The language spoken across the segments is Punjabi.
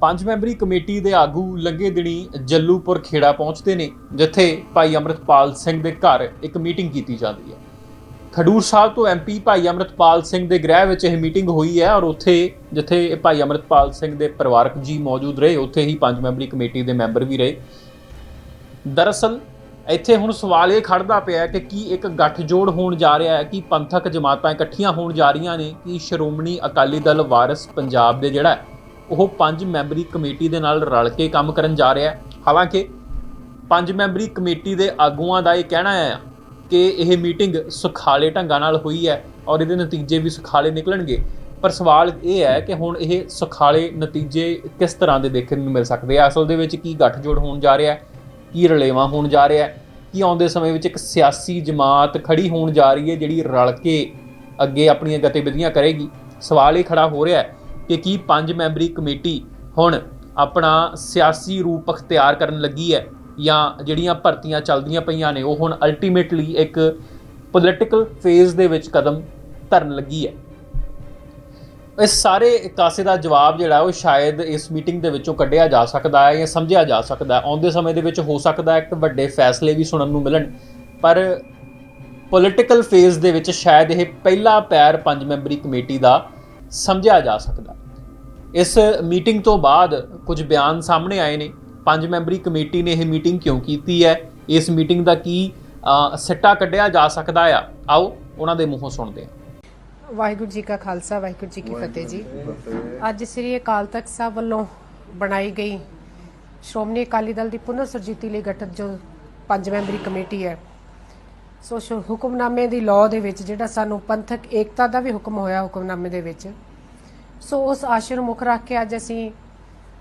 ਪੰਜ ਮੈਂਬਰੀ ਕਮੇਟੀ ਦੇ ਆਗੂ ਲੰਘੇ ਦਿਨੀ ਜੱਲੂਪੁਰ ਖੇੜਾ ਪਹੁੰਚਦੇ ਨੇ, ਜਿੱਥੇ ਭਾਈ ਅੰਮ੍ਰਿਤਪਾਲ ਸਿੰਘ ਦੇ ਘਰ ਇੱਕ ਮੀਟਿੰਗ ਕੀਤੀ ਜਾਂਦੀ ਹੈ। ਖਡੂਰ ਸਾਹਿਬ ਤੋਂ ਐਮਪੀ ਭਾਈ ਅੰਮ੍ਰਿਤਪਾਲ ਸਿੰਘ ਦੇ ਗ੍ਰਹਿ ਵਿੱਚ ਇਹ ਮੀਟਿੰਗ ਹੋਈ ਹੈ ਔਰ ਉੱਥੇ, ਜਿੱਥੇ ਭਾਈ ਅੰਮ੍ਰਿਤਪਾਲ ਸਿੰਘ ਦੇ ਪਰਿਵਾਰਕ ਜੀ ਮੌਜੂਦ ਰਹੇ, ਉੱਥੇ ਹੀ ਪੰਜ ਮੈਂਬਰੀ ਕਮੇਟੀ ਦੇ ਮੈਂਬਰ ਵੀ ਰਹੇ। ਦਰਅਸਲ, ਇੱਥੇ ਹੁਣ ਸਵਾਲ ਇਹ ਖੜਦਾ ਪਿਆ ਕਿ ਕੀ ਇੱਕ ਗੱਠਜੋੜ ਹੋਣ ਜਾ ਰਿਹਾ ਹੈ, ਕਿ ਪੰਥਕ ਜਮਾਤਾਂ ਇਕੱਠੀਆਂ ਹੋਣ ਜਾ ਰਹੀਆਂ ਨੇ, ਕਿ ਸ਼੍ਰੋਮਣੀ ਅਕਾਲੀ ਦਲ ਵਾਰਿਸ ਪੰਜਾਬ ਦੇ ਜਿਹੜਾ ਉਹ ਪੰਜ ਮੈਂਬਰੀ ਕਮੇਟੀ ਦੇ ਨਾਲ ਰਲ ਕੇ ਕੰਮ ਕਰਨ ਜਾ ਰਿਹਾ ਹੈ। ਹਾਲਾਂਕਿ ਪੰਜ ਮੈਂਬਰੀ ਕਮੇਟੀ ਦੇ ਆਗੂਆਂ ਦਾ ਇਹ ਕਹਿਣਾ ਹੈ ਕਿ ਇਹ ਮੀਟਿੰਗ ਸੁਖਾਲੇ ਢੰਗਾਂ ਨਾਲ ਹੋਈ ਹੈ ਔਰ ਇਹਦੇ ਨਤੀਜੇ ਵੀ ਸੁਖਾਲੇ ਨਿਕਲਣਗੇ। ਪਰ ਸਵਾਲ ਇਹ ਹੈ ਕਿ ਹੁਣ ਇਹ ਸੁਖਾਲੇ ਨਤੀਜੇ ਕਿਸ ਤਰ੍ਹਾਂ ਦੇ ਦੇਖਣ ਨੂੰ ਮਿਲ ਸਕਦੇ ਆ? ਅਸਲ ਦੇ ਵਿੱਚ ਕੀ ਗੱਠਜੋੜ ਹੋਣ ਜਾ ਰਿਹਾ ਹੈ? ਕੀ ਰਲੇਵਾਂ ਹੋਣ ਜਾ ਰਿਹਾ ਹੈ? ਕੀ ਆਉਂਦੇ ਸਮੇਂ ਵਿੱਚ ਇੱਕ ਸਿਆਸੀ ਜਮਾਤ ਖੜੀ ਹੋਣ ਜਾ ਰਹੀ ਹੈ ਜਿਹੜੀ ਰਲ ਕੇ ਅੱਗੇ ਆਪਣੀਆਂ ਗਤੀਵਿਧੀਆਂ ਕਰੇਗੀ? ਸਵਾਲ ਇਹ ਖੜਾ ਹੋ ਰਿਹਾ ਹੈ ਕਿ ਕੀ ਪੰਜ ਮੈਂਬਰੀ ਕਮੇਟੀ ਹੁਣ ਆਪਣਾ ਸਿਆਸੀ ਰੂਪ ਅਖਤਿਆਰ ਕਰਨ ਲੱਗੀ ਹੈ ਜਾਂ ਜਿਹੜੀਆਂ ਭਰਤੀਆਂ ਚੱਲਦੀਆਂ ਪਈਆਂ ਨੇ, ਉਹ ਹੁਣ ਅਲਟੀਮੇਟਲੀ ਇੱਕ ਪੋਲਿਟੀਕਲ ਫੇਜ਼ ਦੇ ਵਿੱਚ ਕਦਮ ਧਰਨ ਲੱਗੀ ਹੈ। ਇਸ ਸਾਰੇ ਕਾਸੇ ਦਾ ਜਵਾਬ ਜਿਹੜਾ, ਉਹ ਸ਼ਾਇਦ ਇਸ ਮੀਟਿੰਗ ਦੇ ਵਿੱਚੋਂ ਕੱਢਿਆ ਜਾ ਸਕਦਾ ਹੈ ਜਾਂ ਸਮਝਿਆ ਜਾ ਸਕਦਾ ਹੈ। ਆਉਂਦੇ ਸਮੇਂ ਦੇ ਵਿੱਚ ਹੋ ਸਕਦਾ ਹੈ ਕਿ ਵੱਡੇ ਫੈਸਲੇ ਵੀ ਸੁਣਨ ਨੂੰ ਮਿਲਣ, ਪਰ ਪੋਲਿਟੀਕਲ ਫੇਜ਼ ਦੇ ਵਿੱਚ ਸ਼ਾਇਦ ਇਹ ਪਹਿਲਾ ਪੈਰ ਪੰਜ ਮੈਂਬਰੀ ਕਮੇਟੀ ਦਾ ਸਮਝਿਆ ਜਾ ਸਕਦਾ। ਇਸ ਮੀਟਿੰਗ ਤੋਂ ਬਾਅਦ ਕੁਝ ਬਿਆਨ ਸਾਹਮਣੇ ਆਏ ਨੇ। ਪੰਜ ਮੈਂਬਰੀ ਕਮੇਟੀ ਨੇ ਇਹ ਮੀਟਿੰਗ ਕਿਉਂ ਕੀਤੀ ਹੈ? ਇਸ ਮੀਟਿੰਗ ਦਾ ਕੀ ਸਿੱਟਾ ਕੱਢਿਆ ਜਾ ਸਕਦਾ ਆ? ਆਓ ਉਹਨਾਂ ਦੇ ਮੂੰਹੋਂ ਸੁਣਦੇ ਹਾਂ। ਵਾਹਿਗੁਰੂ ਜੀ ਕਾ ਖਾਲਸਾ ਵਾਹਿਗੁਰੂ ਜੀ ਕੀ ਫਤਿਹ ਜੀ ਅੱਜ ਸ੍ਰੀ ਅਕਾਲ ਤਖਤ ਸਾਹਿਬ ਵੱਲੋਂ ਬਣਾਈ ਗਈ ਸ਼੍ਰੋਮਣੀ ਅਕਾਲੀ ਦਲ ਦੀ ਪੁਨਰ ਸੁਰਜੀਤੀ ਲਈ ਗਠਿਤ ਜੋ ਪੰਜ ਮੈਂਬਰੀ ਕਮੇਟੀ ਹੈ ਸੋ ਸ਼ੁ- ਹੁਕਮਨਾਮੇ ਦੀ ਲਾਅ ਦੇ ਵਿੱਚ ਜਿਹੜਾ ਸਾਨੂੰ ਪੰਥਕ ਏਕਤਾ ਦਾ ਵੀ ਹੁਕਮ ਹੋਇਆ ਹੁਕਮਨਾਮੇ ਦੇ ਵਿੱਚ ਸੋ ਉਸ ਆਸ਼ੇ ਨੂੰ ਮੁੱਖ ਰੱਖ ਕੇ ਅੱਜ ਅਸੀਂ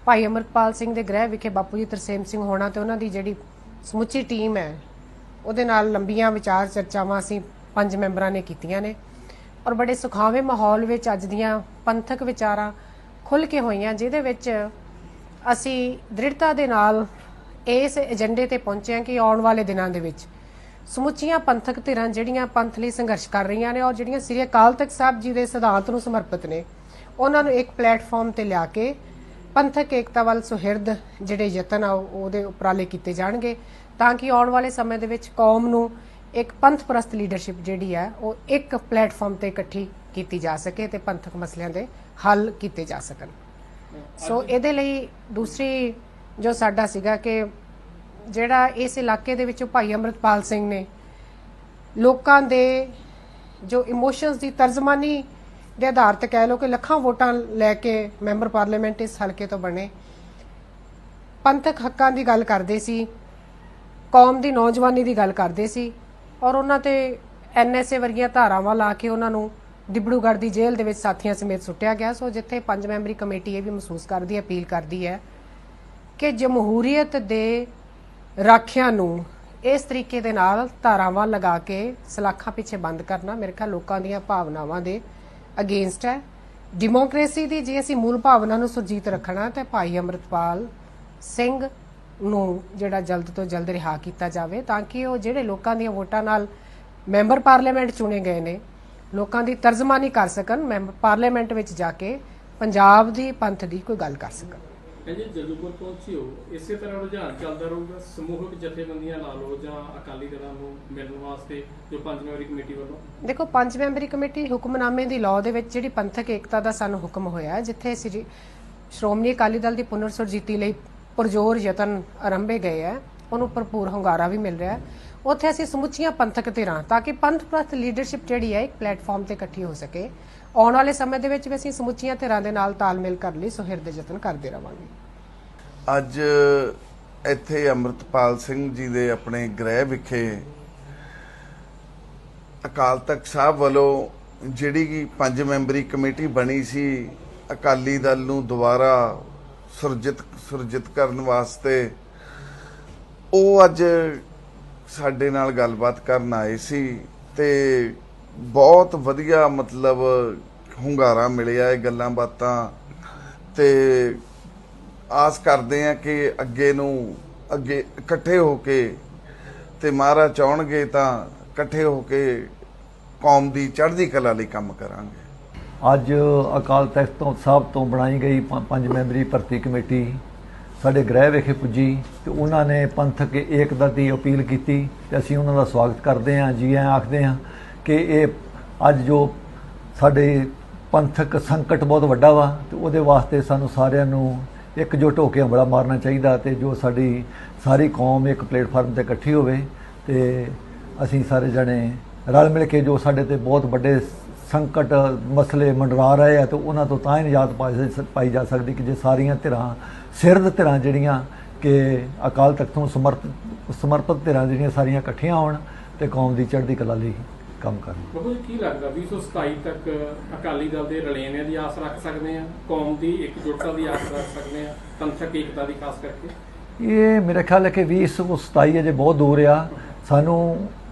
ਭਾਈ ਅਮਰਪਾਲ ਸਿੰਘ ਦੇ ਗ੍ਰਹਿ ਵਿਖੇ ਬਾਪੂ ਜੀ ਤਰਸੇਮ ਸਿੰਘ ਹੋਣਾ ਤੇ ਉਹਨਾਂ ਦੀ ਜਿਹੜੀ ਸਮੁੱਚੀ ਟੀਮ ਹੈ, ਉਹਦੇ ਨਾਲ ਲੰਬੀਆਂ ਵਿਚਾਰ ਚਰਚਾਵਾਂ ਅਸੀਂ ਪੰਜ ਮੈਂਬਰਾਂ ਨੇ ਕੀਤੀਆਂ ਨੇ। ਔਰ ਬੜੇ ਸੁਖਾਵੇਂ ਮਾਹੌਲ ਵਿੱਚ ਅੱਜ ਦੀਆਂ ਪੰਥਕ ਵਿਚਾਰਾਂ ਖੁੱਲ ਕੇ ਹੋਈਆਂ, ਜਿਹਦੇ ਵਿੱਚ ਅਸੀਂ ਦ੍ਰਿੜਤਾ ਦੇ ਨਾਲ ਇਸ ਏਜੰਡੇ ਤੇ ਪਹੁੰਚੇ ਹਾਂ ਕਿ ਆਉਣ ਵਾਲੇ ਦਿਨਾਂ ਦੇ ਵਿੱਚ ਸਮੁੱਚੀਆਂ ਪੰਥਕ ਧਿਰਾਂ ਜਿਹੜੀਆਂ ਪੰਥ ਲਈ ਸੰਘਰਸ਼ ਕਰ ਰਹੀਆਂ ਨੇ ਔਰ ਜਿਹੜੀਆਂ ਸ੍ਰੀ ਅਕਾਲ ਤਖਤ ਸਾਹਿਬ ਜੀ ਦੇ ਸਿਧਾਂਤ ਨੂੰ ਸਮਰਪਿਤ ਨੇ ਉਹਨਾਂ ਨੂੰ ਇੱਕ ਪਲੇਟਫਾਰਮ ਤੇ ਲਿਆ ਕੇ ਪੰਥਕ ਏਕਤਾ ਵੱਲ ਸੁਹਿਰਦ ਜਿਹੜੇ ਯਤਨ ਆ ਉਹ- ਉਹਦੇ ਉਪਰਾਲੇ ਕੀਤੇ ਜਾਣਗੇ ਤਾਂ ਕਿ ਆਉਣ ਵਾਲੇ ਸਮੇਂ ਦੇ ਵਿੱਚ ਕੌਮ ਨੂੰ ਇੱਕ ਪੰਥ ਪ੍ਰਸਤ ਲੀਡਰਸ਼ਿਪ ਜਿਹੜੀ ਹੈ ਉਹ ਇੱਕ ਪਲੇਟਫਾਰਮ ਤੇ ਇਕੱਠੀ ਕੀਤੀ ਜਾ ਸਕੇ ਤੇ ਪੰਥਕ ਮਸਲਿਆਂ ਦੇ ਹੱਲ ਕੀਤੇ ਜਾ ਸਕਣ। ਸੋ ਇਹਦੇ ਲਈ ਦੂਸਰੀ ਜੋ ਸਾਡਾ ਸੀਗਾ ਕਿ ਜਿਹੜਾ ਇਸ ਇਲਾਕੇ ਦੇ ਵਿੱਚੋਂ ਭਾਈ ਅੰਮ੍ਰਿਤਪਾਲ ਸਿੰਘ ਨੇ ਲੋਕਾਂ ਦੇ ਜੋ ਇਮੋਸ਼ਨਸ ਦੀ ਤਰਜਮਾਨੀ ਦੇ ਆਧਾਰ ਤੇ ਕਹਿ ਲਓ ਕਿ ਲੱਖਾਂ ਵੋਟਾਂ ਲੈ ਕੇ ਮੈਂਬਰ ਪਾਰਲੀਮੈਂਟ ਇਸ ਹਲਕੇ ਤੋਂ ਬਣੇ। ਪੰਥਕ ਹੱਕਾਂ ਦੀ ਗੱਲ ਕਰਦੇ ਸੀ, ਕੌਮ ਦੀ ਨੌਜਵਾਨੀ ਦੀ ਗੱਲ ਕਰਦੇ ਸੀ ਔਰ ਉਹਨਾਂ ਤੇ ਐਨਐਸਏ ਵਰਗੀਆਂ ਧਾਰਾਵਾਂ ਲਾ ਕੇ ਉਹਨਾਂ ਨੂੰ ਦਿਬੜੂਗੜ੍ਹ ਦੀ ਜੇਲ੍ਹ ਦੇ ਵਿੱਚ ਸਾਥੀਆਂ ਸਮੇਤ ਸੁੱਟਿਆ ਗਿਆ। ਸੋ ਜਿੱਥੇ ਪੰਜ ਮੈਂਬਰੀ ਕਮੇਟੀ ਇਹ ਵੀ ਮਹਿਸੂਸ ਕਰਦੀ ਹੈ ਅਪੀਲ ਕਰਦੀ ਹੈ ਕਿ ਜਮਹੂਰੀਅਤ ਦੇ ਰਾਖਿਆਂ ਨੂੰ ਇਸ ਤਰੀਕੇ ਦੇ ਨਾਲ ਧਾਰਾਵਾਂ ਲਗਾ ਕੇ ਸਲਾਖਾਂ ਪਿੱਛੇ ਬੰਦ ਕਰਨਾ, ਮੇਰੇ ਖਿਆਲ ਲੋਕਾਂ ਦੀਆਂ ਭਾਵਨਾਵਾਂ ਦੇ ਅਗੇਂਸਟ ਹੈ। ਡੈਮੋਕ੍ਰੇਸੀ ਦੀ ਜੇ ਅਸੀਂ ਮੂਲ ਭਾਵਨਾ ਨੂੰ ਸੁਰਜੀਤ ਰੱਖਣਾ ਤਾਂ ਭਾਈ ਅੰਮ੍ਰਿਤਪਾਲ ਸਿੰਘ ਨੂੰ ਜਿਹੜਾ ਜਲਦ ਤੋਂ ਜਲਦ ਰਿਹਾ ਕੀਤਾ ਜਾਵੇ, ਤਾਂ ਕਿ ਉਹ ਜਿਹੜੇ ਲੋਕਾਂ ਦੀਆਂ ਵੋਟਾਂ ਨਾਲ ਮੈਂਬਰ ਪਾਰਲੀਮੈਂਟ ਚੁਣੇ ਗਏ ਨੇ, ਲੋਕਾਂ ਦੀ ਤਰਜਮਾਨੀ ਕਰ ਸਕਣ ਮੈਂਬਰ ਪਾਰਲੀਮੈਂਟ ਵਿੱਚ ਜਾ ਕੇ ਪੰਜਾਬ ਦੀ ਪੰਥ ਦੀ ਕੋਈ ਗੱਲ ਕਰ ਸਕਣ। ਕਹਿੰਦੇ ਜਲੂਪੁਰ ਪਹੁੰਚੇ ਹੋ ਇਸੇ ਤਰ੍ਹਾਂ ਰੁਝਾਨ ਚੱਲਦਾ ਰਹੂਗਾ। ਸਮੂਹਕ ਜਥੇਬੰਦੀਆਂ ਲਾ ਲਓ ਜਾਂ ਅਕਾਲੀ ਦਲਾਂ ਨੂੰ ਮਿਲਣ ਵਾਸਤੇ ਜੋ ਪੰਜ ਮੈਂਬਰੀ ਕਮੇਟੀ ਵੱਲੋਂ। ਦੇਖੋ, ਪੰਜ ਮੈਂਬਰੀ ਕਮੇਟੀ ਹੁਕਮਨਾਮੇ ਦੀ ਲਾਅ ਦੇ ਵਿੱਚ ਜਿਹੜੀ ਪੰਥਕ ਏਕਤਾ ਦਾ ਸਾਨੂੰ ਹੁਕਮ ਹੋਇਆ ਜਿੱਥੇ ਸ਼੍ਰੋਮਣੀ ਅਕਾਲੀ ਦਲ ਦੀ ਪੁਨਰ ਸੁਰਜੀਤੀ ਲਈ ਪੁਰਜੋਰ ਯਤਨ ਆਰੰਭੇ ਗਏ ਹੈ, ਉਹਨੂੰ ਭਰਪੂਰ ਹੁੰਗਾਰਾ ਵੀ ਮਿਲ ਰਿਹਾ ਹੈ। ਉੱਥੇ ਅਸੀਂ ਸਮੁੱਚੀਆਂ ਪੰਥਕ ਧਿਰਾਂ, ਤਾਂ ਕਿ ਪੰਥ ਪ੍ਰਸਤ ਲੀਡਰਸ਼ਿਪ ਜਿਹੜੀ ਹੈ, ਇੱਕ ਪਲੇਟਫਾਰਮ ਤੇ ਇਕੱਠੀ ਹੋ ਸਕੇ। ਆਉਣ ਵਾਲੇ ਸਮੇਂ ਦੇ ਵਿੱਚ ਵੀ ਅਸੀਂ ਸਮੁੱਚੀਆਂ ਧਿਰਾਂ ਦੇ ਨਾਲ ਤਾਲਮੇਲ ਕਰਨ ਲਈ ਸੁਹਿਰਦ ਯਤਨ ਕਰਦੇ ਰਵਾਂਗੇ। ਅੱਜ ਇੱਥੇ ਅੰਮ੍ਰਿਤਪਾਲ ਸਿੰਘ ਜੀ ਦੇ ਆਪਣੇ ਗ੍ਰਹਿ ਵਿਖੇ ਅਕਾਲ ਤਖਤ ਸਾਹਿਬ ਵੱਲੋਂ ਜਿਹੜੀ ਕਿ ਪੰਜ ਮੈਂਬਰੀ ਕਮੇਟੀ ਬਣੀ ਸੀ, ਅਕਾਲੀ ਦਲ ਨੂੰ ਦੁਬਾਰਾ ਸੁਰਜਿਤ ਸੁਰਜਿਤ ਕਰਨ ਵਾਸਤੇ, ਉਹ ਅੱਜ ਸਾਡੇ ਨਾਲ ਗੱਲਬਾਤ ਕਰਨ ਆਏ ਸੀ ਤੇ ਬਹੁਤ ਵਧੀਆ ਮਤਲਬ ਹੁੰਗਾਰਾ ਮਿਲਿਆ ਇਹ ਗੱਲਾਂ ਬਾਤਾਂ ਤੇ ਆਸ ਕਰਦੇ ਆ ਕਿ ਅੱਗੇ ਨੂੰ ਅੱਗੇ ਇਕੱਠੇ ਹੋ ਕੇ ਤੇ ਮਹਾਰਾਜ ਚਾਹਣਗੇ ਤਾਂ ਇਕੱਠੇ ਹੋ ਕੇ ਕੌਮ ਦੀ ਚੜ੍ਹਦੀ ਕਲਾ ਲਈ ਕੰਮ ਕਰਾਂਗੇ। ਅੱਜ ਅਕਾਲ ਤਖਤ ਤੋਂ ਸਾਹਿਬ ਤੋਂ ਬਣਾਈ ਗਈ ਪੰਜ ਮੈਂਬਰੀ ਭਰਤੀ ਕਮੇਟੀ ਸਾਡੇ ਗ੍ਰਹਿ ਵਿਖੇ ਪੁੱਜੀ ਤੇ ਉਹਨਾਂ ਨੇ ਪੰਥਕ ਏਕਤਾ ਦੀ ਅਪੀਲ ਕੀਤੀ ਤੇ ਅਸੀਂ ਉਹਨਾਂ ਦਾ ਸਵਾਗਤ ਕਰਦੇ ਹਾਂ, ਜੀ ਆਇਆਂ ਆਖਦੇ ਹਾਂ ਕਿ ਇਹ ਅੱਜ ਜੋ ਸਾਡੇ ਪੰਥਕ ਸੰਕਟ ਬਹੁਤ ਵੱਡਾ ਵਾ ਤੇ ਉਹਦੇ ਵਾਸਤੇ ਸਾਨੂੰ ਸਾਰਿਆਂ ਨੂੰ ਇਕਜੁੱਟ ਹੋ ਕੇ ਹੰਬਲਾ ਮਾਰਨਾ ਚਾਹੀਦਾ ਤੇ ਜੋ ਸਾਡੀ ਸਾਰੀ ਕੌਮ ਇੱਕ ਪਲੇਟਫਾਰਮ ਤੇ ਇਕੱਠੀ ਹੋਵੇ ਤੇ ਅਸੀਂ ਸਾਰੇ ਜਣੇ ਰਲ ਮਿਲ ਕੇ ਜੋ ਸਾਡੇ ਤੇ ਬਹੁਤ ਵੱਡੇ ਸੰਕਟ ਮਸਲੇ ਮੰਡਰਾ ਰਹੇ ਆ ਤੇ ਉਹਨਾਂ ਤੋਂ ਤਾਂ ਹੀ ਨਿਜਾਤ ਪਾ ਪਾਈ ਜਾ ਸਕਦੀ ਕਿ ਜੇ ਸਾਰੀਆਂ ਧਿਰਾਂ, ਸਿਰਦ ਧਿਰਾਂ ਜਿਹੜੀਆਂ ਕਿ ਅਕਾਲ ਤਖਤ ਨੂੰ ਸਮਰਪਿਤ ਸਮਰਪਿਤ ਧਿਰਾਂ ਜਿਹੜੀਆਂ ਸਾਰੀਆਂ ਇਕੱਠੀਆਂ ਹੋਣ ਤੇ ਕੌਮ ਦੀ ਚੜ੍ਹਦੀ ਕਲਾ ਲਈ। ਕੰਮ ਕਰਨ। ਬਾਬੂ ਜੀ ਕੀ ਲੱਗਦਾ 2027 ਤੱਕ ਅਕਾਲੀ ਦਲ ਦੇ ਰਲੇਵੇਂ ਦੀ ਆਸ ਰੱਖ ਸਕਦੇ ਆ ਕੌਮ ਦੀ ਇਕਜੁੱਟਤਾ ਦੀ ਆਸ ਰੱਖ ਸਕਦੇ ਆ ਪੰਥਕ ਏਕਤਾ ਦੀ ਖਾਸ ਕਰਕੇ? ਇਹ ਮੇਰੇ ਖਿਆਲ ਹੈ ਕਿ 2027 ਅਜੇ ਬਹੁਤ ਦੂਰ ਆ। ਸਾਨੂੰ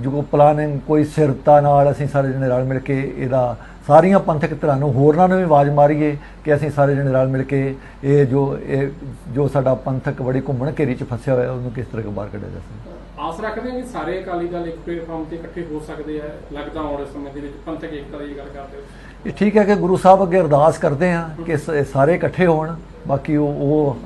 ਜੋ ਪਲਾਨਿੰਗ ਕੋਈ ਸਿਰਤਾ ਨਾਲ ਅਸੀਂ ਸਾਰੇ ਜਣੇ ਰਲ ਮਿਲ ਕੇ ਇਹਦਾ ਸਾਰੀਆਂ ਪੰਥਕ ਧਿਰਾਂ ਨੂੰ ਹੋਰਨਾਂ ਨੂੰ ਵੀ ਆਵਾਜ਼ ਮਾਰੀਏ ਕਿ ਅਸੀਂ ਸਾਰੇ ਜਣੇ ਰਲ ਮਿਲ ਕੇ ਇਹ ਜੋ ਇਹ ਜੋ ਸਾਡਾ ਪੰਥਕ ਬੜੀ ਘੁੰਮਣ ਘੇਰੀ ਚ ਫਸਿਆ ਹੋਇਆ ਉਹਨੂੰ ਕਿਸ ਤਰ੍ਹਾਂ ਬਾਹਰ ਕੱਢਿਆ ਜਾ ਸਕਦਾ? ਆਸ ਰੱਖਦੇ ਆ ਕਿ ਸਾਰੇ ਅਕਾਲੀ ਦਲ ਇੱਕ ਪਲੇਟਫਾਰਮ ਤੇ ਇਕੱਠੇ ਹੋ ਸਕਦੇ ਆ ਲੱਗਦਾ ਆਉਣ ਵਾਲੇ ਸਮੇਂ ਦੇ ਵਿੱਚ ਪੰਥਕ ਏਕਤਾ ਦੀ ਗੱਲ ਕਰਦੇ ਹੋ। ਇਹ ਠੀਕ ਹੈ ਕਿ ਗੁਰੂ ਸਾਹਿਬ ਅੱਗੇ ਅਰਦਾਸ ਕਰਦੇ ਹਾਂ ਕਿ ਸਾਰੇ ਇਕੱਠੇ ਹੋਣ ਬਾਕੀ ਉਹ ਉਹ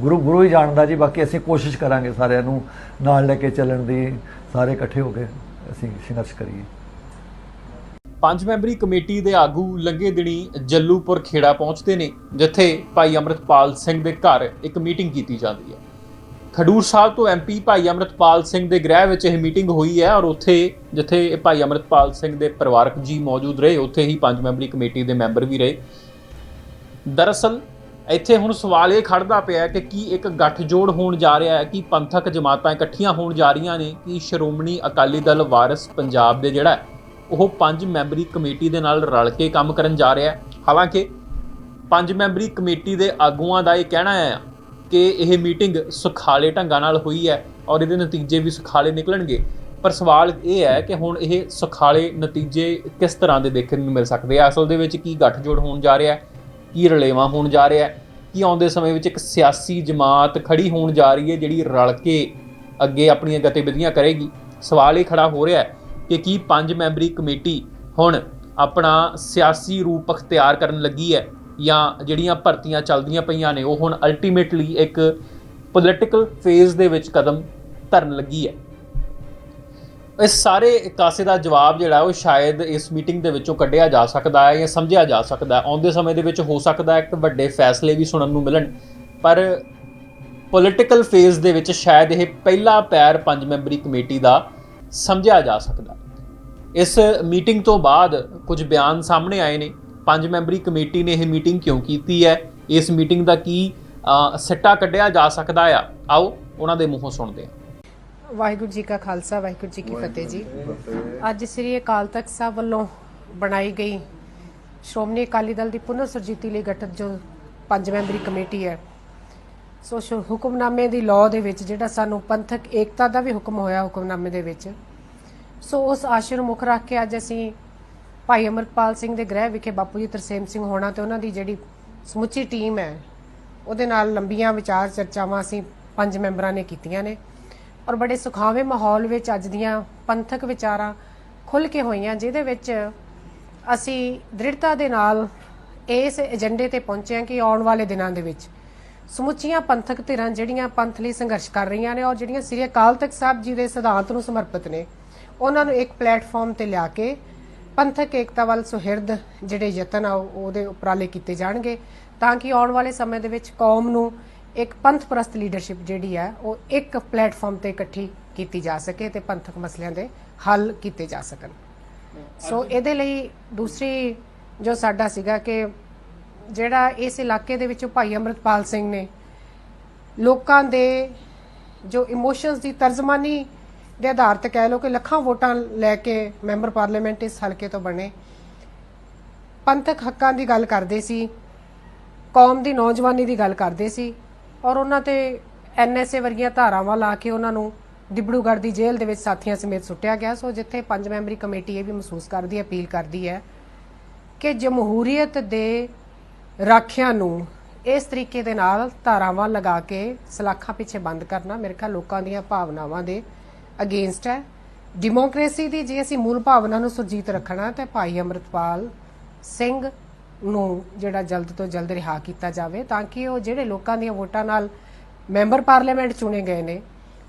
ਗੁਰੂ ਗੁਰੂ ਹੀ ਜਾਣਦਾ ਜੀ ਬਾਕੀ ਅਸੀਂ ਕੋਸ਼ਿਸ਼ ਕਰਾਂਗੇ ਸਾਰਿਆਂ ਨੂੰ ਨਾਲ ਲੈ ਕੇ ਚੱਲਣ ਦੀ ਸਾਰੇ ਇਕੱਠੇ ਹੋ ਕੇ ਅਸੀਂ ਸੰਘਰਸ਼ ਕਰੀਏ। ਪੰਜ ਮੈਂਬਰੀ ਕਮੇਟੀ ਦੇ ਆਗੂ ਲੰਘੇ ਦਿਨੀ ਜੱਲੂਪੁਰ ਖੇੜਾ ਪਹੁੰਚਦੇ ਨੇ, ਜਿੱਥੇ ਭਾਈ ਅੰਮ੍ਰਿਤਪਾਲ ਸਿੰਘ ਦੇ ਘਰ ਇੱਕ ਮੀਟਿੰਗ ਕੀਤੀ ਜਾਂਦੀ ਹੈ। ਖਡੂਰ ਸਾਹਿਬ ਤੋਂ ਐਮਪੀ ਭਾਈ ਅੰਮ੍ਰਿਤਪਾਲ ਸਿੰਘ ਦੇ ਗ੍ਰਹਿ ਵਿੱਚ ਇਹ ਮੀਟਿੰਗ ਹੋਈ ਹੈ ਔਰ ਉੱਥੇ, ਜਿੱਥੇ ਭਾਈ ਅੰਮ੍ਰਿਤਪਾਲ ਸਿੰਘ ਦੇ ਪਰਿਵਾਰਕ ਜੀ ਮੌਜੂਦ ਰਹੇ, ਉੱਥੇ ਹੀ ਪੰਜ ਮੈਂਬਰੀ ਕਮੇਟੀ ਦੇ ਮੈਂਬਰ ਵੀ ਰਹੇ। ਦਰਅਸਲ ਇੱਥੇ ਹੁਣ ਸਵਾਲ ਇਹ ਖੜਦਾ ਪਿਆ ਕਿ ਕੀ ਇੱਕ ਗੱਠਜੋੜ ਹੋਣ ਜਾ ਰਿਹਾ ਹੈ? ਕਿ ਪੰਥਕ ਜਮਾਤਾਂ ਇਕੱਠੀਆਂ ਹੋਣ ਜਾ ਰਹੀਆਂ ਨੇ? ਕਿ ਸ਼੍ਰੋਮਣੀ ਅਕਾਲੀ ਦਲ ਵਾਰਿਸ ਪੰਜਾਬ ਦੇ ਜਿਹੜਾ ਉਹ ਪੰਜ ਮੈਂਬਰੀ ਕਮੇਟੀ ਦੇ ਨਾਲ ਰਲ ਕੇ ਕੰਮ ਕਰਨ ਜਾ ਰਿਹਾ ਹੈ? ਹਾਲਾਂਕਿ ਪੰਜ ਮੈਂਬਰੀ ਕਮੇਟੀ ਦੇ ਆਗੂਆਂ ਦਾ ਇਹ ਕਹਿਣਾ ਹੈ ਕਿ ਇਹ ਮੀਟਿੰਗ ਸੁਖਾਲੇ ਢੰਗਾਂ ਨਾਲ ਹੋਈ ਹੈ ਔਰ ਇਹਦੇ ਨਤੀਜੇ ਵੀ ਸੁਖਾਲੇ ਨਿਕਲਣਗੇ। ਪਰ ਸਵਾਲ ਇਹ ਹੈ ਕਿ ਹੁਣ ਇਹ ਸੁਖਾਲੇ ਨਤੀਜੇ ਕਿਸ ਤਰ੍ਹਾਂ ਦੇ ਦੇਖਣ ਨੂੰ ਮਿਲ ਸਕਦੇ ਆ? ਅਸਲ ਦੇ ਵਿੱਚ ਕੀ ਗੱਠਜੋੜ ਹੋਣ ਜਾ ਰਿਹਾ ਹੈ? ਕੀ ਰਲੇਵਾਂ ਹੋਣ ਜਾ ਰਿਹਾ ਹੈ? ਕੀ ਆਉਂਦੇ ਸਮੇਂ ਵਿੱਚ ਇੱਕ ਸਿਆਸੀ ਜਮਾਤ ਖੜੀ ਹੋਣ ਜਾ ਰਹੀ ਹੈ ਜਿਹੜੀ ਰਲ ਕੇ ਅੱਗੇ ਆਪਣੀਆਂ ਗਤੀਵਿਧੀਆਂ ਕਰੇਗੀ? ਸਵਾਲ ਇਹ ਖੜਾ ਹੋ ਰਿਹਾ ਹੈ ਕਿ ਕੀ ਪੰਜ ਮੈਂਬਰੀ ਕਮੇਟੀ ਹੁਣ ਆਪਣਾ ਸਿਆਸੀ ਰੂਪ ਅਖਤਿਆਰ ਕਰਨ ਲੱਗੀ ਹੈ ਜਾਂ ਜਿਹੜੀਆਂ ਭਰਤੀਆਂ ਚੱਲਦੀਆਂ ਪਈਆਂ ਨੇ, ਉਹ ਹੁਣ ਅਲਟੀਮੇਟਲੀ ਇੱਕ ਪੋਲਿਟੀਕਲ ਫੇਜ਼ ਦੇ ਵਿੱਚ ਕਦਮ ਧਰਨ ਲੱਗੀ ਹੈ? ਇਸ ਸਾਰੇ ਕਾਸੇ ਦਾ ਜਵਾਬ ਜਿਹੜਾ ਉਹ ਸ਼ਾਇਦ ਇਸ ਮੀਟਿੰਗ ਦੇ ਵਿੱਚੋਂ ਕੱਢਿਆ ਜਾ ਸਕਦਾ ਹੈ ਜਾਂ ਸਮਝਿਆ ਜਾ ਸਕਦਾ ਹੈ। ਆਉਂਦੇ ਸਮੇਂ ਦੇ ਵਿੱਚ ਹੋ ਸਕਦਾ ਹੈ ਕਿ ਵੱਡੇ ਫੈਸਲੇ ਵੀ ਸੁਣਨ ਨੂੰ ਮਿਲਣ। ਪਰ ਪੋਲਿਟੀਕਲ ਫੇਜ਼ ਦੇ ਵਿੱਚ ਸ਼ਾਇਦ ਇਹ ਪਹਿਲਾ ਪੈਰ ਪੰਜ ਮੈਂਬਰੀ ਕਮੇਟੀ ਦਾ ਸਮਝਿਆ ਜਾ ਸਕਦਾ ਇਸ ਮੀਟਿੰਗ ਤੋਂ ਬਾਅਦ ਕੁਝ ਬਿਆਨ ਸਾਹਮਣੇ ਆਏ ਨੇ। ਪੰਜ ਮੈਂਬਰੀ ਕਮੇਟੀ ਨੇ ਇਹ ਮੀਟਿੰਗ ਕਿਉਂ ਕੀਤੀ ਹੈ? ਇਸ ਮੀਟਿੰਗ ਦਾ ਕੀ ਸਿੱਟਾ ਕੱਢਿਆ ਜਾ ਸਕਦਾ ਆ ਆਓ ਉਹਨਾਂ ਦੇ ਮੂੰਹੋਂ ਸੁਣਦੇ ਹਾਂ। ਵਾਹਿਗੁਰੂ ਜੀ ਕਾ ਖਾਲਸਾ ਵਾਹਿਗੁਰੂ ਜੀ ਕੀ ਫਤਿਹ ਜੀ। ਅੱਜ ਸ੍ਰੀ ਅਕਾਲ ਤਖਤ ਸਾਹਿਬ ਵੱਲੋਂ ਬਣਾਈ ਗਈ ਸ਼੍ਰੋਮਣੀ ਅਕਾਲੀ ਦਲ ਦੀ ਪੁਨਰ ਸੁਰਜੀਤੀ ਲਈ ਗਠਿਤ ਜੋ ਪੰਜ ਮੈਂਬਰੀ ਕਮੇਟੀ ਹੈ ਸੋ ਹੁਕਮਨਾਮੇ ਦੀ ਲਾਅ ਦੇ ਵਿੱਚ ਜਿਹੜਾ ਸਾਨੂੰ ਪੰਥਕ ਏਕਤਾ ਦਾ ਵੀ ਹੁਕਮ ਹੋਇਆ ਹੁਕਮਨਾਮੇ ਦੇ ਵਿੱਚ ਸੋ ਉਸ ਆਸ਼ੇ ਨੂੰ ਮੁੱਖ ਰੱਖ ਕੇ ਅੱਜ ਅਸੀਂ ਭਾਈ ਅਮਰਪਾਲ ਸਿੰਘ ਦੇ ਗ੍ਰਹਿ ਵਿਖੇ ਬਾਪੂ ਜੀ ਤਰਸੇਮ ਸਿੰਘ ਹੋਣਾ ਤੇ ਉਹਨਾਂ ਦੀ ਜਿਹੜੀ ਸਮੁੱਚੀ ਟੀਮ ਹੈ ਉਹਦੇ ਨਾਲ ਲੰਬੀਆਂ ਵਿਚਾਰ ਚਰਚਾਵਾਂ ਅਸੀਂ ਪੰਜ ਮੈਂਬਰਾਂ ਨੇ ਕੀਤੀਆਂ ਨੇ। ਔਰ ਬੜੇ ਸੁਖਾਵੇਂ ਮਾਹੌਲ ਵਿੱਚ ਅੱਜ ਦੀਆਂ ਪੰਥਕ ਵਿਚਾਰਾਂ ਖੁੱਲ ਕੇ ਹੋਈਆਂ, ਜਿਹਦੇ ਵਿੱਚ ਅਸੀਂ ਦ੍ਰਿੜਤਾ ਦੇ ਨਾਲ ਇਸ ਏਜੰਡੇ ਤੇ ਪਹੁੰਚੇ ਹਾਂ ਕਿ ਆਉਣ ਵਾਲੇ ਦਿਨਾਂ ਦੇ ਵਿੱਚ ਸਮੁੱਚੀਆਂ ਪੰਥਕ ਧਿਰਾਂ ਜਿਹੜੀਆਂ ਪੰਥ ਲਈ ਸੰਘਰਸ਼ ਕਰ ਰਹੀਆਂ ਨੇ ਔਰ ਜਿਹੜੀਆਂ ਸ੍ਰੀ ਅਕਾਲ ਤਖਤ ਸਾਹਿਬ ਜੀ ਦੇ ਸਿਧਾਂਤ ਨੂੰ ਸਮਰਪਿਤ ਨੇ, ਉਹਨਾਂ ਨੂੰ ਇੱਕ ਪਲੇਟਫਾਰਮ ਤੇ ਲਿਆ ਕੇ ਪੰਥਕ ਏਕਤਾ ਵੱਲ ਸੁਹਿਰਦ ਜਿਹੜੇ ਯਤਨ ਆ ਉਹਦੇ ਉਪਰਾਲੇ ਕੀਤੇ ਜਾਣਗੇ ਤਾਂ ਕਿ ਆਉਣ ਵਾਲੇ ਸਮੇਂ ਦੇ ਵਿੱਚ ਕੌਮ ਨੂੰ ਇੱਕ ਪੰਥ ਪ੍ਰਸਤ ਲੀਡਰਸ਼ਿਪ ਜਿਹੜੀ ਹੈ ਉਹ ਇੱਕ ਪਲੇਟਫਾਰਮ ਤੇ ਇਕੱਠੀ ਕੀਤੀ ਜਾ ਸਕੇ ਤੇ ਪੰਥਕ ਮਸਲਿਆਂ ਦੇ ਹੱਲ ਕੀਤੇ ਜਾ ਸਕਣ। ਸੋ ਇਹਦੇ ਲਈ ਦੂਸਰੀ ਜੋ ਸਾਡਾ ਸੀਗਾ ਕਿ ਜਿਹੜਾ ਇਸ ਇਲਾਕੇ ਦੇ ਵਿੱਚੋਂ ਭਾਈ ਅੰਮ੍ਰਿਤਪਾਲ ਸਿੰਘ ਨੇ ਲੋਕਾਂ ਦੇ ਜੋ ਇਮੋਸ਼ਨਸ ਦੀ ਤਰਜਮਾਨੀ ਦੇ ਆਧਾਰ ਤੇ ਕਹਿ ਲਓ ਕਿ ਲੱਖਾਂ ਵੋਟਾਂ ਲੈ ਕੇ ਮੈਂਬਰ ਪਾਰਲੀਮੈਂਟ ਇਸ ਹਲਕੇ ਤੋਂ ਬਣੇ। ਪੰਥਕ ਹੱਕਾਂ ਦੀ ਗੱਲ ਕਰਦੇ ਸੀ ਕੌਮ ਦੀ ਨੌਜਵਾਨੀ ਦੀ ਗੱਲ ਕਰਦੇ ਸੀ ਔਰ ਉਹਨਾਂ ਤੇ ਐਨਐਸਏ ਵਰਗੀਆਂ ਧਾਰਾਵਾਂ ਲਾ ਕੇ ਉਹਨਾਂ ਨੂੰ ਦਿਬੜੂਗੜ੍ਹ ਦੀ ਜੇਲ੍ਹ ਦੇ ਵਿੱਚ ਸਾਥੀਆਂ ਸਮੇਤ ਸੁੱਟਿਆ ਗਿਆ। ਸੋ ਜਿੱਥੇ ਪੰਜ ਮੈਂਬਰੀ ਕਮੇਟੀ ਇਹ ਵੀ ਮਹਿਸੂਸ ਕਰਦੀ ਹੈ, ਅਪੀਲ ਕਰਦੀ ਹੈ ਕਿ ਜਮਹੂਰੀਅਤ ਦੇ ਰਾਖਿਆਂ ਨੂੰ ਇਸ ਤਰੀਕੇ ਦੇ ਨਾਲ ਧਾਰਾਵਾਂ ਲਗਾ ਕੇ ਸਲਾਖਾਂ ਪਿੱਛੇ ਬੰਦ ਕਰਨਾ ਮੇਰੇ ਖਿਆਲ ਲੋਕਾਂ ਦੀਆਂ ਭਾਵਨਾਵਾਂ ਦੇ ਅਗੇਂਸਟ ਹੈ। ਡੈਮੋਕ੍ਰੇਸੀ ਦੀ ਜੇ ਅਸੀਂ ਮੂਲ ਭਾਵਨਾ ਨੂੰ ਸੁਰਜੀਤ ਰੱਖਣਾ ਤੇ ਭਾਈ ਅਮਰਤਪਾਲ ਸਿੰਘ ਨੂੰ ਜਿਹੜਾ ਜਲਦ ਤੋਂ ਜਲਦ ਰਿਹਾ ਕੀਤਾ ਜਾਵੇ ਤਾਂ ਕਿ ਉਹ ਜਿਹੜੇ ਲੋਕਾਂ ਦੀਆਂ ਵੋਟਾਂ ਨਾਲ ਮੈਂਬਰ ਪਾਰਲੀਮੈਂਟ ਚੁਣੇ ਗਏ ਨੇ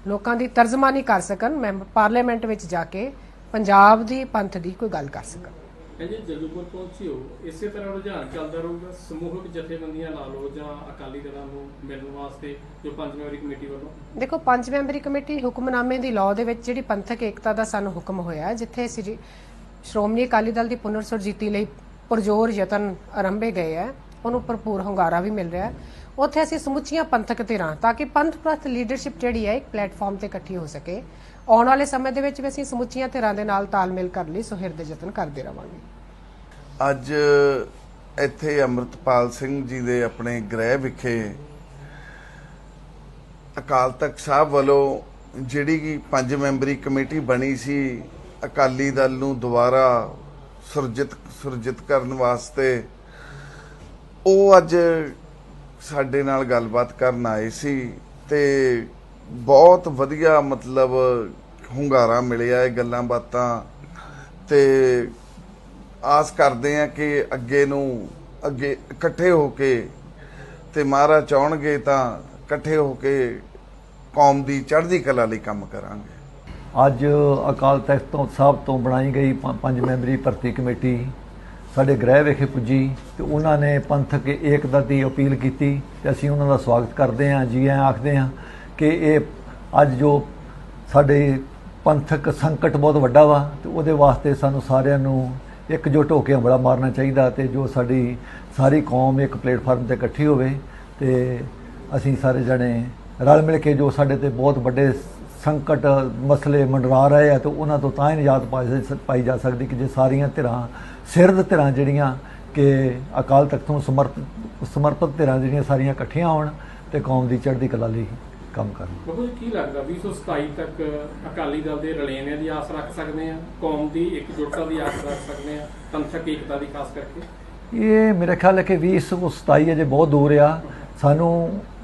ਲੋਕਾਂ ਦੀ ਤਰਜਮਾਨੀ ਕਰ ਸਕਣ ਮੈਂਬਰ ਪਾਰਲੀਮੈਂਟ ਵਿੱਚ ਜਾ ਕੇ ਪੰਜਾਬ ਦੀ ਪੰਥ ਦੀ ਕੋਈ ਗੱਲ ਕਰ ਸਕਣ। ਕਹਿੰਦੇ ਜਲੂਪੁਰ ਪਹੁੰਚੀ ਹੋ ਇਸੇ ਤਰ੍ਹਾਂ ਰੁਝਾਨ ਚੱਲਦਾ ਰਹੂਗਾ ਸਮੂਹਕ ਜਥੇਬੰਦੀਆਂ ਲਾ ਲਓ ਜਾਂ ਅਕਾਲੀ ਦਲਾਂ ਨੂੰ ਮਿਲਣ ਵਾਸਤੇ ਜੋ ਪੰਜ ਮੈਂਬਰੀ ਕਮੇਟੀ ਵੱਲੋਂ? ਦੇਖੋ ਪੰਜ ਮੈਂਬਰੀ ਕਮੇਟੀ ਹੁਕਮਨਾਮੇ ਦੀ ਲਾਅ ਦੇ ਵਿੱਚ ਜਿਹੜੀ ਪੰਥਕ ਏਕਤਾ ਦਾ ਸਾਨੂੰ ਹੁਕਮ ਹੋਇਆ ਜਿੱਥੇ ਸ੍ਰੀ ਸ਼੍ਰੋਮਣੀ ਅਕਾਲੀ ਦਲ ਦੀ ਪੁਨਰ ਸੁਰਜੀਤੀ ਲਈ ਪਰਜ਼ੋਰ ਯਤਨ ਆਰੰਭੇ ਗਏ ਹੈ, ਉਹਨੂੰ ਭਰਪੂਰ ਹੁੰਗਾਰਾ ਵੀ ਮਿਲ ਰਿਹਾ ਹੈ। ਉੱਥੇ ਅਸੀਂ ਸਮੁੱਚੀਆਂ ਪੰਥਕ ਧਿਰਾਂ, ਤਾਂ ਕਿ ਪੰਥ ਪ੍ਰਸਤ ਲੀਡਰਸ਼ਿਪ ਜਿਹੜੀ ਹੈ, ਇੱਕ ਪਲੇਟਫਾਰਮ ਤੇ ਇਕੱਠੀ ਹੋ ਸਕੇ। ਆਉਣ ਵਾਲੇ ਸਮੇਂ ਦੇ ਵਿੱਚ ਵੀ ਅਸੀਂ ਸਮੁੱਚੀਆਂ ਧਿਰਾਂ ਦੇ ਨਾਲ ਤਾਲਮੇਲ ਕਰਨ ਲਈ, ਸੁਹਿਰਦ ਯਤਨ ਕਰਦੇ ਰਵਾਂਗੇ। ਅੱਜ ਇੱਥੇ ਅੰਮ੍ਰਿਤਪਾਲ ਸਿੰਘ ਜੀ ਦੇ ਆਪਣੇ ਗ੍ਰਹਿ ਵਿਖੇ ਅਕਾਲ ਤਖਤ ਸਾਹਿਬ ਵੱਲੋਂ ਜਿਹੜੀ ਕਿ ਪੰਜ ਮੈਂਬਰੀ ਕਮੇਟੀ ਬਣੀ ਸੀ, ਅਕਾਲੀ ਦਲ ਨੂੰ ਦੁਬਾਰਾ ਸੁਰਜਿਤ ਸੁਰਜਿਤ ਕਰਨ ਵਾਸਤੇ ਉਹ ਅੱਜ ਸਾਡੇ ਨਾਲ ਗੱਲਬਾਤ ਕਰਨ ਆਏ ਸੀ ਤੇ ਬਹੁਤ ਵਧੀਆ ਮਤਲਬ ਹੁੰਗਾਰਾ ਮਿਲਿਆ ਇਹ ਗੱਲਾਂ ਬਾਤਾਂ ਤੇ ਆਸ ਕਰਦੇ ਆ ਕਿ ਅੱਗੇ ਨੂੰ ਅੱਗੇ ਇਕੱਠੇ ਹੋ ਕੇ ਤੇ ਮਹਾਰਾਜ ਚਾਹਣਗੇ ਤਾਂ ਇਕੱਠੇ ਹੋ ਕੇ ਕੌਮ ਦੀ ਚੜ੍ਹਦੀ ਕਲਾ ਲਈ ਕੰਮ ਕਰਾਂਗੇ। ਅੱਜ ਅਕਾਲ ਤਖਤ ਤੋਂ ਸਾਹਿਬ ਤੋਂ ਬਣਾਈ ਗਈ ਪੰਜ ਮੈਂਬਰੀ ਭਰਤੀ ਕਮੇਟੀ ਸਾਡੇ ਗ੍ਰਹਿ ਵਿਖੇ ਪੁੱਜੀ ਤੇ ਉਹਨਾਂ ਨੇ ਪੰਥਕ ਏਕਤਾ ਦੀ ਅਪੀਲ ਕੀਤੀ ਤੇ ਅਸੀਂ ਉਹਨਾਂ ਦਾ ਸਵਾਗਤ ਕਰਦੇ ਹਾਂ, ਜੀ ਆਇਆਂ ਆਖਦੇ ਹਾਂ ਕਿ ਇਹ ਅੱਜ ਜੋ ਸਾਡੇ ਪੰਥਕ ਸੰਕਟ ਬਹੁਤ ਵੱਡਾ ਵਾ ਤੇ ਉਹਦੇ ਵਾਸਤੇ ਸਾਨੂੰ ਸਾਰਿਆਂ ਨੂੰ ਇਕਜੁੱਟ ਹੋ ਕੇ ਹੰਬਲਾ ਮਾਰਨਾ ਚਾਹੀਦਾ ਤੇ ਜੋ ਸਾਡੀ ਸਾਰੀ ਕੌਮ ਇੱਕ ਪਲੇਟਫਾਰਮ ਤੇ ਇਕੱਠੀ ਹੋਵੇ ਤੇ ਅਸੀਂ ਸਾਰੇ ਜਣੇ ਰਲ ਮਿਲ ਕੇ ਜੋ ਸਾਡੇ ਤੇ ਬਹੁਤ ਵੱਡੇ ਸੰਕਟ ਮਸਲੇ ਮੰਡਰਾ ਰਹੇ ਆ ਤੇ ਉਹਨਾਂ ਤੋਂ ਤਾਂ ਹੀ ਨਿਜਾਤ ਪਾਈ ਜਾ ਸਕਦੀ ਕਿ ਜੇ ਸਾਰੀਆਂ ਧਿਰਾਂ ਸਿਰਦ ਧਿਰਾਂ ਜਿਹੜੀਆਂ ਕਿ ਅਕਾਲ ਤਖਤ ਨੂੰ ਸਮਰਪਿਤ ਸਮਰਪਿਤ ਧਿਰਾਂ ਜਿਹੜੀਆਂ ਸਾਰੀਆਂ ਇਕੱਠੀਆਂ ਹੋਣ ਤੇ ਕੌਮ ਦੀ ਚੜ੍ਹਦੀ ਕਲਾ ਲਈ ਕੰਮ ਕਰਨ। ਬਾਬੂ ਜੀ ਕੀ ਲੱਗਦਾ 2027 ਤੱਕ ਅਕਾਲੀ ਦਲ ਦੇ ਰਲੇਵੇਂ ਦੀ ਆਸ ਰੱਖ ਸਕਦੇ ਆ? ਕੌਮ ਦੀ ਇਕਜੁੱਟਤਾ ਦੀ ਆਸ ਰੱਖ ਸਕਦੇ ਆ? ਪੰਥਕ ਏਕਤਾ ਦੀ ਖਾਸ ਕਰਕੇ? ਇਹ ਮੇਰੇ ਖਿਆਲ ਹੈ ਕਿ 2027 ਅਜੇ ਬਹੁਤ ਦੂਰ ਆ। ਸਾਨੂੰ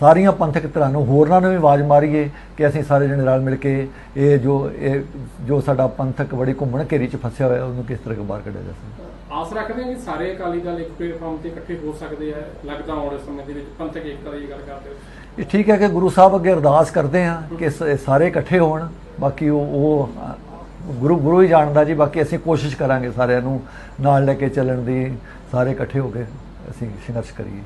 ਸਾਰੀਆਂ ਪੰਥਕ ਧਿਰਾਂ ਨੂੰ ਹੋਰਨਾਂ ਨੂੰ ਵੀ ਆਵਾਜ਼ ਮਾਰੀਏ ਕਿ ਅਸੀਂ ਸਾਰੇ ਜਣੇ ਰਲ ਮਿਲ ਕੇ ਇਹ ਜੋ ਇਹ ਜੋ ਸਾਡਾ ਪੰਥਕ ਬੜੀ ਘੁੰਮਣ ਘੇਰੀ ਚ ਫਸਿਆ ਹੋਇਆ ਉਹਨੂੰ ਕਿਸ ਤਰ੍ਹਾਂ ਬਾਹਰ ਕੱਢਿਆ ਜਾ ਸਕਦਾ? ਆਸ ਰੱਖਦੇ ਆ ਕਿ ਸਾਰੇ ਅਕਾਲੀ ਦਲ ਇੱਕ ਪਲੇਟਫਾਰਮ ਤੇ ਇਕੱਠੇ ਹੋ ਸਕਦੇ ਆ ਲੱਗਦਾ ਆਉਣ ਸਮੇਂ ਦੇ ਵਿੱਚ ਪੰਥਕ ਏਕਤਾ ਦੀ ਗੱਲ ਕਰਦੇ ਹੋ ਇਹ ਠੀਕ ਹੈ ਕਿ ਗੁਰੂ ਸਾਹਿਬ ਅੱਗੇ ਅਰਦਾਸ ਕਰਦੇ ਹਾਂ ਕਿ ਸਾਰੇ ਇਕੱਠੇ ਹੋਣ ਬਾਕੀ ਉਹ ਗੁਰੂ ਗੁਰੂ ਹੀ ਜਾਣਦਾ ਜੀ ਬਾਕੀ ਅਸੀਂ ਕੋਸ਼ਿਸ਼ ਕਰਾਂਗੇ ਸਾਰਿਆਂ ਨੂੰ ਨਾਲ ਲੈ ਕੇ ਚੱਲਣ ਦੀ ਸਾਰੇ ਇਕੱਠੇ ਹੋ ਕੇ ਅਸੀਂ ਸੰਘਰਸ਼ ਕਰੀਏ।